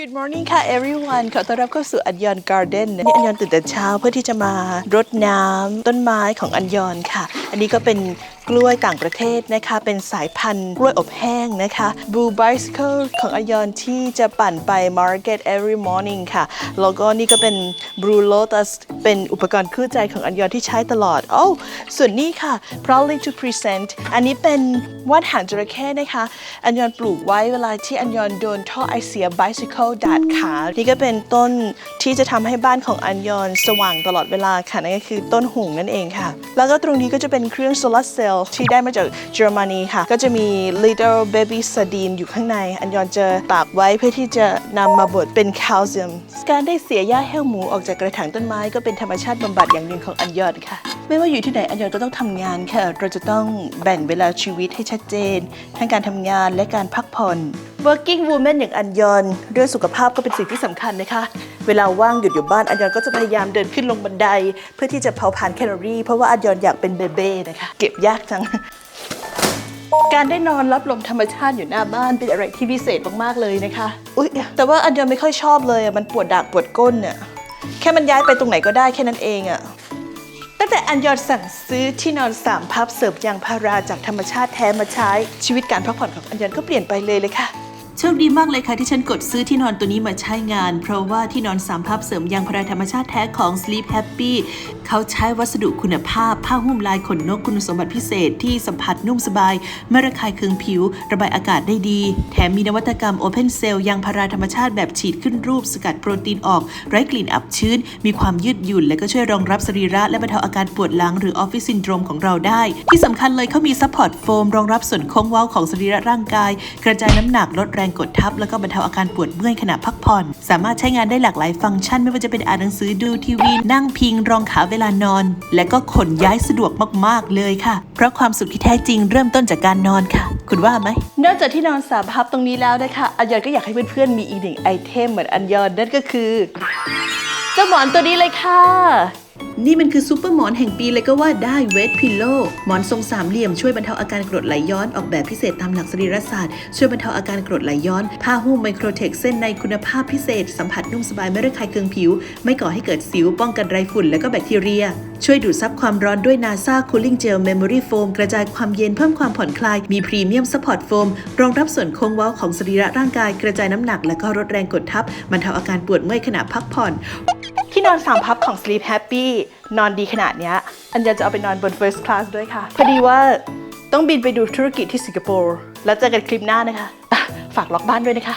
Good morning ค่ะ everyone ขอต้อนรับเข้าสู่อัญยอนการ์เด้นนี่อัญยอนตื่นแต่เช้าเพื่อที่จะมารดน้ำต้นไม้ของอัญยอนค่ะ อันนี้ก็เป็นกล้วยต่างประเทศนะคะ เป็นสายพันธุ์กล้วยอบแห้งนะคะ Blue Bicycle ของอัญยอนที่จะปั่นไป Market every morning ค่ะ แล้วก็นี่ก็เป็น Blue Lotus เป็นอุปกรณ์คู่ใจของอัญยอนที่ใช้ตลอด โอ้ ส่วนนี้ค่ะ proudly to present อันนี้เป็นว่านหางจระเข้นะคะ อัญยอนปลูกไว้เวลาที่อัญยอนโดนท่อไอเสีย bicycle ดาดขา นี่ก็เป็นต้นที่จะทำให้บ้านของอัญยอนสว่างตลอดเวลาค่ะ นั่นก็คือต้นหุงนั่นเองค่ะ แล้วก็ตรงนี้ก็จะเป็นเครื่องโซลาร์เซลล์ที่ได้มาจากเยอรมนีค่ะ ก็จะมี little baby sardine อยู่ข้างใน อัญยอนจะตากไว้เพื่อที่จะนำมาบดเป็นแคลเซียม การได้เสียหญ้าแห้วหมูออกจากกระถางต้นไม้ก็เป็นธรรมชาติบำบัดอย่างหนึ่งของอัญยอนค่ะ ไม่ว่าอยู่ที่ไหนอัญยอนก็ต้องทำงานค่ะ เราจะต้องแบ่งเวลาชีวิตให้ชัดเจน ทั้งการทำงานและการพักผ่อน working woman อย่างอัญยอนเรื่องสุขภาพก็เป็นสิ่งที่สำคัญนะคะ เวลาว่างหยุดอยู่บ้านอัญยอนก็จะพยายามเดินขึ้นลงบันได เพื่อที่จะเผาผลาญแคลอรี่ เพราะว่าอัญยอนอยากเป็นเบเบ้นะคะ เก็บยากจัง การได้นอนรับลมธรรมชาติอยู่หน้าบ้านเป็นอะไรที่พิเศษมากๆเลยนะคะ อุ๊ย แต่ว่าอันเดียวไม่ค่อยชอบเลยมันปวดดากปวดก้นเนี่ยแค่มันย้ายไปตรงไหนก็ได้แค่นั้นเองอะตั้งแต่อันยอนสั่งซื้อที่นอนสามพับเสร์ฟยางพาราจากธรรมชาติแท้มาใช้ชีวิตการพักผ่อนของอันยอนก็เปลี่ยนไปเลยเลยค่ะ โชคดีมากเลยค่ะที่ฉันกดซื้อที่นอนตัวนี้มาใช้งาน เพราะว่าที่นอนสามพับเสริมยางพาราธรรมชาติแท้ของ Sleep Happy เขาใช้วัสดุคุณภาพ ผ้าหุ้มลายขนนกคุณสมบัติพิเศษที่สัมผัสนุ่มสบาย ไม่ระคายเคืองผิว ระบายอากาศได้ดี แถมมีนวัตกรรม Open Cell ยางพาราธรรมชาติแบบฉีดขึ้นรูปสกัดโปรตีนออก ไร้กลิ่นอับชื้น มีความยืดหยุ่น และก็ช่วยรองรับสรีระและบรรเทาอาการปวดหลังหรือออฟฟิศซินโดรมของเราได้ ที่สำคัญเลยเขามีซัพพอร์ตโฟมรองรับส่วนโค้งเว้าของสรีระร่างกาย กระจายน้ำหนักลดแรงกดทับ แล้วก็บรรเทาอาการปวดเมื่อยขณะพักผ่อน สามารถใช้งานได้หลากหลายฟังก์ชัน ไม่ว่าจะเป็นอ่านหนังสือดูทีวี นั่งพิงรองขาเวลานอน และก็ขนย้ายสะดวกมากๆเลยค่ะ เพราะความสุขที่แท้จริงเริ่มต้นจากการนอนค่ะ คุณว่าไหมนอกจากที่นอนสามพับตรงนี้แล้วนะคะอัญยอนก็อยากให้เพื่อนๆมีอีกหนึ่งไอเทมเหมือนอัญยอนนั่นก็คือเจ้าหมอนตัวนี้เลยค่ะ นี่มันคือซูเปอร์หมอนแห่งปีเลยก็ว่าได้เวทพิลโลหมอนทรงสามเหลี่ยมช่วยบรรเทาอาการกรดไหลย้อนออกแบบพิเศษตามหลักสรีรศาสตร์ ช่วยบรรเทาอาการกรดไหลย้อน ผ้าหุ้มไมโครเทคเส้นในคุณภาพพิเศษ สัมผัสนุ่มสบายไม่ระคายเคืองผิว ไม่ก่อให้เกิดสิวป้องกันไรฝุ่นและก็แบคทีเรีย ช่วยดูดซับความร้อนด้วยนาซาคูลิ่งเจลเมมโมรี่โฟมกระจายความเย็นเพิ่มความผ่อนคลายมีพรีเมียมซัพพอร์ตโฟมรองรับส่วนโค้งเว้าของสรีระร่างกาย กระจายน้ำหนัก และก็ลดแรงกดทับบรรเทาอาการปวดเมื่อยขณะพักผ่อน ที่นอนสามพับของ Sleep Happy นอนดีขนาดเนี้ย อันยาจะเอาไปนอนบน First Class ด้วยค่ะ พอดีว่าต้องบินไปดูธุรกิจที่สิงคโปร์ แล้วเจอกันคลิปหน้านะคะ ฝากล็อกบ้านด้วยนะคะ